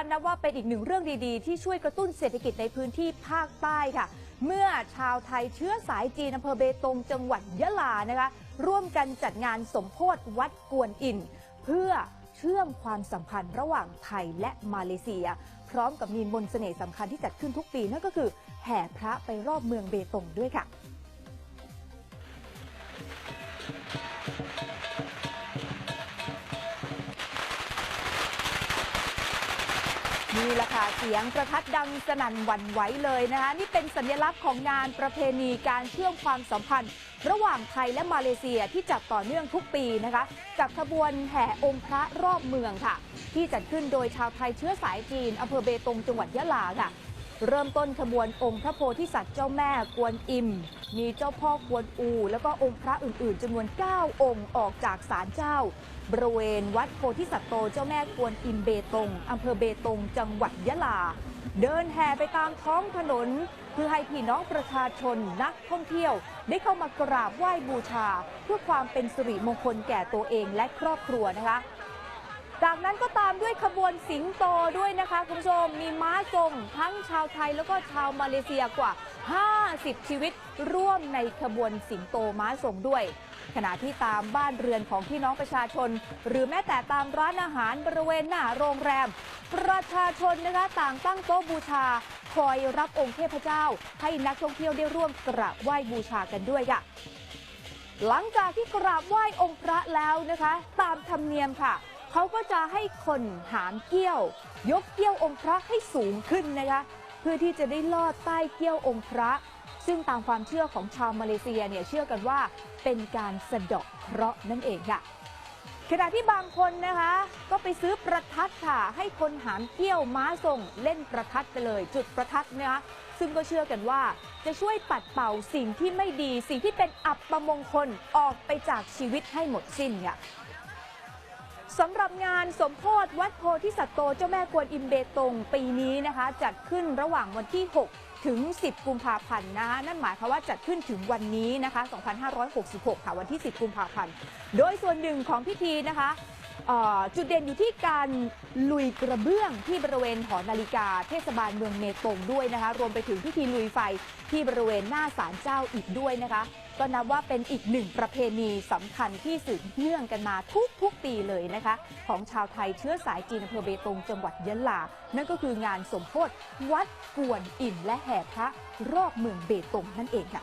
นะคะนับว่าเป็นอีกหนึ่งเรื่องดีๆ ที่ช่วยกระตุ้นเศรษฐกิจในพื้นที่ภาคใต้ค่ะ เมื่อชาวไทยเชื้อสายจีนอำเภอเบตงจังหวัดยะลานะคะ ร่วมกันจัดงานสมโพธิวัดกวนอิน เพื่อเชื่อมความสัมพันธ์ระหว่างไทยและมาเลเซีย พร้อมกับมีมนต์เสน่ห์สำคัญที่จัดขึ้นทุกปีนั่นก็คือ แห่พระไปรอบเมืองเบตงด้วยค่ะ นี่แหละค่ะเสียงประทัดดังสนั่นหวั่นไหวเลยนะคะนี่เป็นสัญลักษณ์ของงานประเพณีการเชื่อมความสัมพันธ์ ระหว่างไทยและมาเลเซียที่จัดต่อเนื่องทุกปีนะคะกับขบวนแห่องค์พระรอบเมืองค่ะ ที่จัดขึ้นโดยชาวไทยเชื้อสายจีนอำเภอเบตงจังหวัดยะลาค่ะ เริ่มต้นขบวนองค์พระโพธิสัตว์เจ้าแม่กวนอิม มีเจ้าพ่อกวนอู แล้วก็องค์พระอื่นๆจำนวน 9 องค์ออกจากศาลเจ้า บริเวณวัดโพธิสัตว์โตเจ้าแม่กวนอิมเบตงอำเภอเบตง จังหวัดยะลา เดินแห่ไปตามท้องถนน เพื่อให้พี่น้องประชาชนนักท่องเที่ยว ได้เข้ามากราบไหว้บูชา เพื่อความเป็นสิริมงคลแก่ตัวเองและครอบครัวนะคะ จากนั้นก็ตามด้วยขบวนสิงโตด้วยนะคะ คุณผู้ชมมีม้าทรงทั้งชาวไทยแล้วก็ชาวมาเลเซียกว่า 50 ชีวิตร่วมในขบวนสิงโตม้าทรงด้วย ขณะที่ตามบ้านเรือนของพี่น้องประชาชน หรือแม้แต่ตามร้านอาหารบริเวณหน้าโรงแรม ประชาชนนะคะต่างตั้งโต๊ะบูชา คอยรับองค์เทพเจ้า ให้นักท่องเที่ยวได้ร่วมกราบไหว้บูชากันด้วยค่ะหลังจากที่กราบไหว้องค์พระแล้วนะคะ ตามธรรมเนียมค่ะ เขาก็จะให้คนหามเกี้ยว ยกเกี้ยวองค์พระให้สูงขึ้นนะคะเพื่อที่จะได้ลอดใต้เกี้ยวองค์พระ ซึ่งตามความเชื่อของชาวมาเลเซียเนี่ยเชื่อกันว่าเป็นการสะเดาะเคราะห์นั่นเองค่ะขณะที่บางคนนะคะ ก็ไปซื้อประทัดค่ะ ให้คนหามเกี้ยวม้าทรงเล่นประทัดไปเลย จุดประทัดนะคะซึ่งก็เชื่อกันว่าจะช่วยปัดเป่าสิ่งที่ไม่ดี สิ่งที่เป็นอับประมงคลออกไปจากชีวิตให้หมดสิ้นค่ะ สำหรับงานสมโพธิวัดโพธิสัตว์โตเจ้าแม่กวนอิมเบตงปีนี้นะคะ จัดขึ้นระหว่างวันที่ 6 ถึง 10 กุมภาพันธ์นะคะนั่นหมายความว่าจัดขึ้นถึงวันนี้นะคะ 2566 ค่ะวันที่ 10 กุมภาพันธ์ โดยส่วนหนึ่งของพิธีนะคะจุดเด่นอยู่ที่การลุยกระเบื้องที่บริเวณหอนาฬิกาเทศบาลเมืองเมตงด้วยนะคะ รวมไปถึงพิธีลุยไฟที่บริเวณหน้าศาลเจ้าอีกด้วยนะคะ ก็นับว่าเป็นอีกหนึ่งประเพณีสำคัญที่สืบเนื่องกันมาทุกทุกปีเลยนะคะ ของชาวไทยเชื้อสายจีนอำเภอเบตงจังหวัดยะลา นั่นก็คืองานสมโพธิวัดกวนอิมและแห่พระรอบเมืองเบตงนั่นเองค่ะ